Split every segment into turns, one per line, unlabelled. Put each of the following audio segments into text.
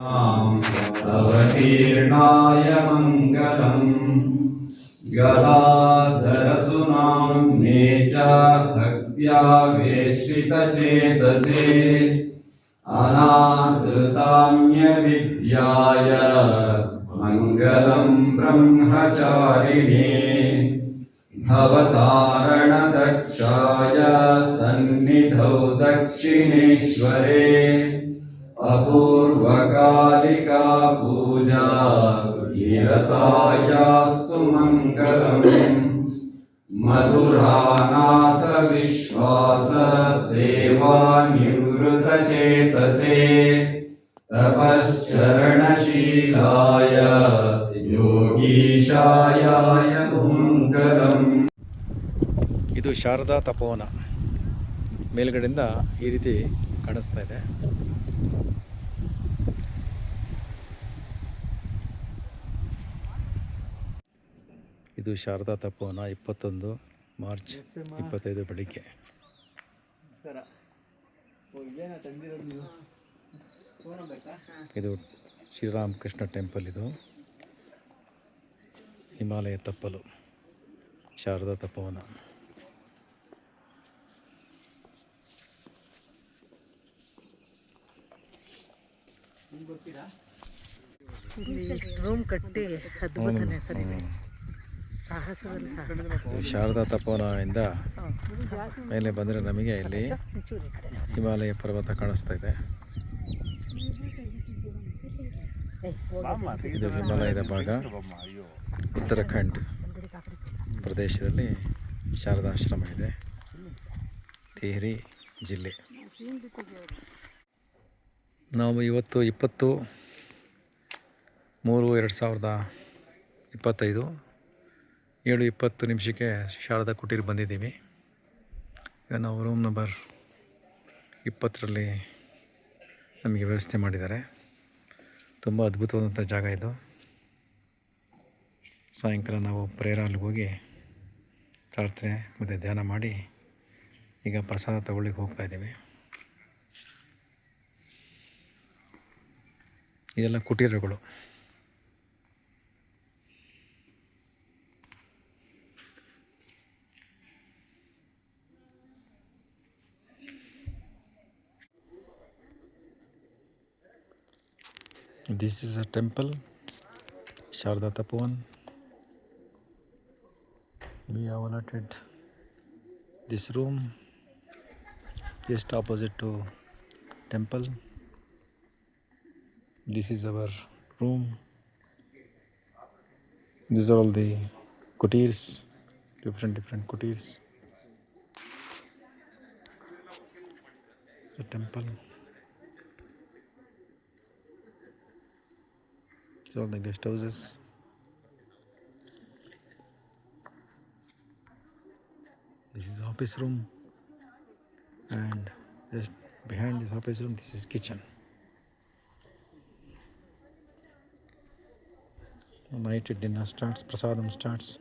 अवतीर्णाय मङ्गलम् गदाधरसुनाम्ने च भक्त्या वेश्रितचेतसे अनादृताम्यविद्याय मङ्गलं ब्रह्मचारिणे। भवतारणदक्षाय सन्निधौ दक्षिणेश्वरे। ಅಕಾಲಿಕಾ ಪೂಜಾ ಯತಾಯ ಸುಮಂಗಲಂ. ಮಧುರಾನಾಥ ವಿಶ್ವಾಸ ದೇವ ನಿವೃತ್ತ ಚೇತಸೇ. ತಪರ್ಣ ಶೀಲಾಯ ಯೋಗೀತಾಯಾಯ ತುಮಂಗದಂ
ಇದು ಶಾರದಾ ತಪೋವನ ಮೇಲ್ಗಡೆಯಿಂದ ಈ ರೀತಿ ಕಡಿಸ್ತಾ ಇದೆ. ಇದು ಶಾರದಾ ತಪೋವನ ಇಪ್ಪತ್ತೊಂದು ಮಾರ್ಚ್ ಇಪ್ಪತ್ತೈದು ಬೆಳಿಗ್ಗೆ. ಇದು ಶ್ರೀರಾಮಕೃಷ್ಣ ಟೆಂಪಲ್ ಇದು. ಹಿಮಾಲಯ ತಪ್ಪಲು ಶಾರದಾ ತಪೋವನ
ಇಲ್ಲಿ ರೂಮ್ ಕಟ್ಟಿ ಅದ್ಭುತನೇ ಸರ್
ಶಾರದಾ ತಪೋನಿಂದ ಮೇಲೆ ಬಂದರೆ ನಮಗೆ ಇಲ್ಲಿ. ಹಿಮಾಲಯ ಪರ್ವತ ಕಾಣಿಸ್ತಾ ಇದೆ ಇದು ಹಿಮಾಲಯದ ಭಾಗ ಉತ್ತರಾಖಂಡ್. ಪ್ರದೇಶದಲ್ಲಿ ಶಾರದಾಶ್ರಮ ಇದೆ ತಿಹ್ರಿ ಜಿಲ್ಲೆ ನಾವು ಇವತ್ತು ಇಪ್ಪತ್ತು ಮೂರು ಎರಡು ಸಾವಿರದ ಇಪ್ಪತ್ತೈದು ಏಳು ಇಪ್ಪತ್ತು ನಿಮಿಷಕ್ಕೆ ಶಾರದಾ ಕುಟೀರ್ ಬಂದಿದ್ದೀವಿ. ಈಗ ನಾವು ರೂಮ್ ನಂಬರ್ ಇಪ್ಪತ್ತರಲ್ಲಿ ನಮಗೆ ವ್ಯವಸ್ಥೆ ಮಾಡಿದ್ದಾರೆ. ತುಂಬ ಅದ್ಭುತವಾದಂಥ ಜಾಗ ಇದು. ಸಾಯಂಕಾಲ ನಾವು ಪ್ರೇರ ಅಲ್ಲಿಗೆ ಹೋಗಿ ಪ್ರಾರ್ಥನೆ ಮತ್ತು ಧ್ಯಾನ ಮಾಡಿ ಈಗ ಪ್ರಸಾದ ತಗೊಳ್ಳಿಕ್ಕೆ ಹೋಗ್ತಾ ಇದ್ದೀವಿ. ಇದೆಲ್ಲ ಕುಟೀರಗಳು. This is a temple, Sharda Tapovan. We have allotted this room just opposite to temple. This is our room. These are all the kutirs, different different kuteers. It's a temple. It's all the guest houses. This is office room and just behind this office room this is kitchen. Night dinner starts, prasadam starts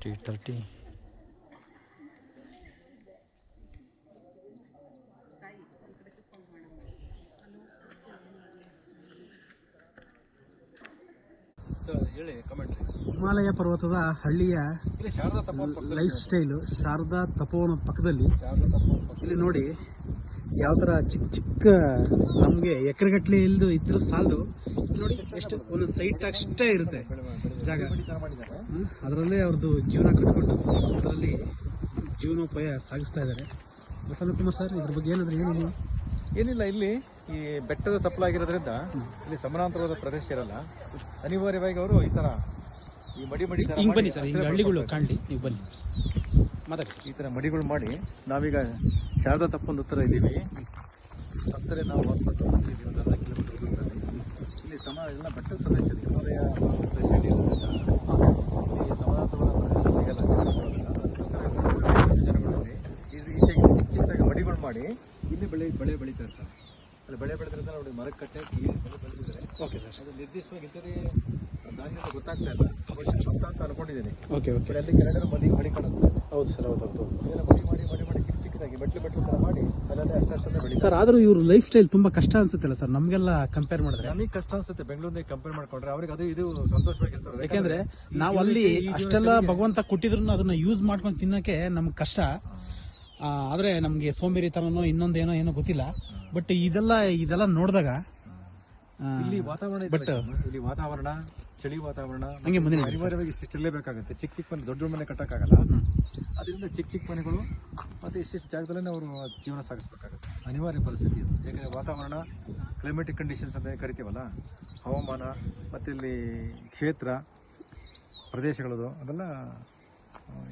at 8.30.
Himalaya ಪರ್ವತದ ಹಳ್ಳಿಯ life style Sharada ತಪೋವನ ಪಕ್ಕದಲ್ಲಿ. ಇಲ್ಲಿ ನೋಡಿ ಯಾವ ಥರ ಚಿಕ್ಕ ಚಿಕ್ಕ ನಮಗೆ ಎಕರೆಗಟ್ಟಲೆ ಇಲ್ದು ಇದ್ರ ಸಾಲದು. ನೋಡಿ ಎಷ್ಟು ಒಂದು ಸೈಟ್ ಅಷ್ಟೇ ಇರುತ್ತೆ ಜಾಗ? ಅದರಲ್ಲೇ ಅವ್ರದ್ದು ಜೀವನ ಕಟ್ಕೊಂಡು ಅದರಲ್ಲಿ ಜೀವನೋಪಾಯ ಸಾಗಿಸ್ತಾ ಇದ್ದಾರೆ ಕುಮಾರ್ ಸರ್ ಇದ್ರ ಬಗ್ಗೆ ಏನಾದರೂ ಹೇಳಿ
ಏನಿಲ್ಲ ಇಲ್ಲಿ ಈ ಬೆಟ್ಟದ ತಪ್ಪಲಾಗಿರೋದ್ರಿಂದ ಇಲ್ಲಿ ಸಮಾನಾಂತರವಾದ ಪ್ರದೇಶ ಇರಲ್ಲ ಅನಿವಾರ್ಯವಾಗಿ ಅವರು ಈ ತರ ಈ ಮಡಿ ಮಡಿ ತರ
ಹಿಂಗೆ ಬನ್ನಿ ಸರ್ ಹಿಂಗೆ ಹಳ್ಳಿಗಳು. ಕಾಣಲಿ ನೀವು ಬನ್ನಿ ಮಾತಾಡಿ
ಈ ತರ ಮಡಿಗಳು ಮಾಡಿ ನಾವೀಗ ಶಾರದಾ ತಪ್ಪೊಂದು ಹತ್ರ ಇದ್ದೀವಿ ಹತ್ತಿರ ನಾವು ಹತ್ತು ಬಂದಿದ್ದೀವಿ ಒಂದು ಅರ್ಧ ಕಿಲೋಮೀಟರ್ ದೂರದಲ್ಲಿ ಇಲ್ಲಿ ಸಮ ಎಲ್ಲ ಬೆಟ್ಟದ ಪ್ರದೇಶ. ಹಿಮಾಲಯ ಪ್ರದೇಶ ಇರೋದ್ರಿಂದ ಇಲ್ಲಿ ಸಮಾನಾಂತರವಾದ ಪ್ರದೇಶ ಸಿಗಲ್ಲ. ಅದಕ್ಕೋಸ್ಕರ ಜನಗಳಲ್ಲಿ ಈಚೆಗೆ ಚಿಕ್ಕ ಚಿಕ್ಕದಾಗಿ ಮಡಿಗಳು ಮಾಡಿ ಇಲ್ಲಿ ಬೆಳೆ ಬೆಳೆ ಬೆಳೀತಾ ಇರ್ತಾರೆ ಅಲ್ಲಿ ಬೆಳೆ ಬೆಳೆದ್ರಿಂದ ನೋಡಿ ಮರಕ್ಕೆ ಕಟ್ಟೆ ಏನು ಬೆಳೆ ಬೆಳೆದಿದ್ದಾರೆ.
ಓಕೆ ಸರ್
ಅದು ನಿರ್ದಿಷ್ಟವಾಗಿ ಇದ್ದರೆ ಧಾನ್ಯ ಅಂತ ಗೊತ್ತಾಗ್ತಾ ಇಲ್ಲ. ಭತ್ತ ಅಂತ ಅನ್ಕೊಂಡಿದ್ದೀನಿ.
ಓಕೆ ಓಕೆ
ಅಲ್ಲಿ ಕೆಳಗಡೆ ಮಡಿ ಮಡಿ ಕಾಣಿಸ್ತಾ ಇದೆ.
ಹೌದು ಸರ್ ಹೌದು ಹೌದು
ಇದೆಲ್ಲ ಮಡಿ ಮಾಡಿ ಮಡಿ ಮಾಡಿ ಚಿಕ್ಕ ಚಿಕ್ಕದಾಗಿ ಮೆಟ್ಲು ಮೆಟ್ಲು ಥರ ಮಾಡಿ ಅಲ್ಲಲ್ಲೇ ಅಷ್ಟೇ ಬೆಳಿ
ಸರ್ ಆದರೂ ಇವ್ರ ಲೈಫ್ ಸ್ಟೈಲ್ ತುಂಬ ಕಷ್ಟ ಅನ್ಸುತ್ತಲ್ಲ ಸರ್ ನಮಗೆಲ್ಲ ಕಂಪೇರ್ ಮಾಡಿದ್ರೆ?
ನಮಗೆ ಕಷ್ಟ ಅನ್ಸುತ್ತೆ. ಬೆಂಗಳೂರಿಗೆ ಕಂಪೇರ್ ಮಾಡ್ಕೊಂಡ್ರೆ ಅವ್ರಿಗೆ ಅದು ಇದು ಸಂತೋಷವಾಗಿರ್ತಾರೆ
ಯಾಕೆಂದ್ರೆ ನಾವು ಅಲ್ಲಿ ಅಷ್ಟೆಲ್ಲ ಭಗವಂತ ಕೊಟ್ಟಿದ್ರು ಅದನ್ನ ಯೂಸ್ ಮಾಡ್ಕೊಂಡು ತಿನ್ನಕ್ಕೆ ನಮ್ಗೆ ಕಷ್ಟ. ಆದ್ರೆ ನಮ್ಗೆ ಸೋಂಬೇರಿತನನೋ ಇನ್ನೊಂದೇನೋ ಏನೋ ಗೊತ್ತಿಲ್ಲ. ಬಟ್ ಇದೆಲ್ಲ ಇದೆಲ್ಲ ನೋಡಿದಾಗ
ಇಲ್ಲಿ ವಾತಾವರಣ ಬಟ್ ಇಲ್ಲಿ ವಾತಾವರಣ ಚಳಿ ವಾತಾವರಣ
ಹಂಗೆ ಮುಂದೆ ನಡೀಲಿ
ಅನಿವಾರ್ಯವಾಗಿ ಚಿಲ್ಲಲೇಬೇಕಾಗುತ್ತೆ ಚಿಕ್ಕ ಚಿಕ್ಕ ಮನೆ ದೊಡ್ಡ ಮನೆ ಕಟ್ಟಕ್ಕಾಗಲ್ಲ. ಅದರಿಂದ ಚಿಕ್ಕ ಚಿಕ್ಕ ಮನೆಗಳು ಮತ್ತೆ ಇಷ್ಟಿಷ್ಟು ಜಾಗದಲ್ಲೇ ಅವರು ಜೀವನ ಸಾಗಿಸ್ಬೇಕಾಗುತ್ತೆ. ಅನಿವಾರ್ಯ ಪರಿಸ್ಥಿತಿ ಇದು. ಯಾಕಂದರೆ ವಾತಾವರಣ ಕ್ಲೈಮೇಟಿಕ್ ಕಂಡೀಷನ್ಸ್ ಅಂತ ಕರಿತೀವಲ್ಲ ಹವಾಮಾನ ಮತ್ತು ಇಲ್ಲಿ ಕ್ಷೇತ್ರ ಪ್ರದೇಶಗಳದು ಅದೆಲ್ಲ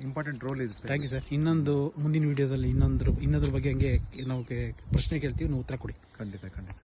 ಇಂಪಾರ್ಟೆಂಟ್ ರೋಲ್ ಇರುತ್ತೆ
ಥ್ಯಾಂಕ್ ಯು ಸರ್ ಇನ್ನೊಂದು ಮುಂದಿನ ವಿಡಿಯೋದಲ್ಲಿ ಇನ್ನೊಂದ್ರ ಇನ್ನೊಂದ್ರ ಬಗ್ಗೆ ಹಂಗೆ ನಾವು ಪ್ರಶ್ನೆ ಕೇಳ್ತೀವಿ ನೀವು ಉತ್ತರ ಕೊಡಿ.
ಖಂಡಿತ ಖಂಡಿತ.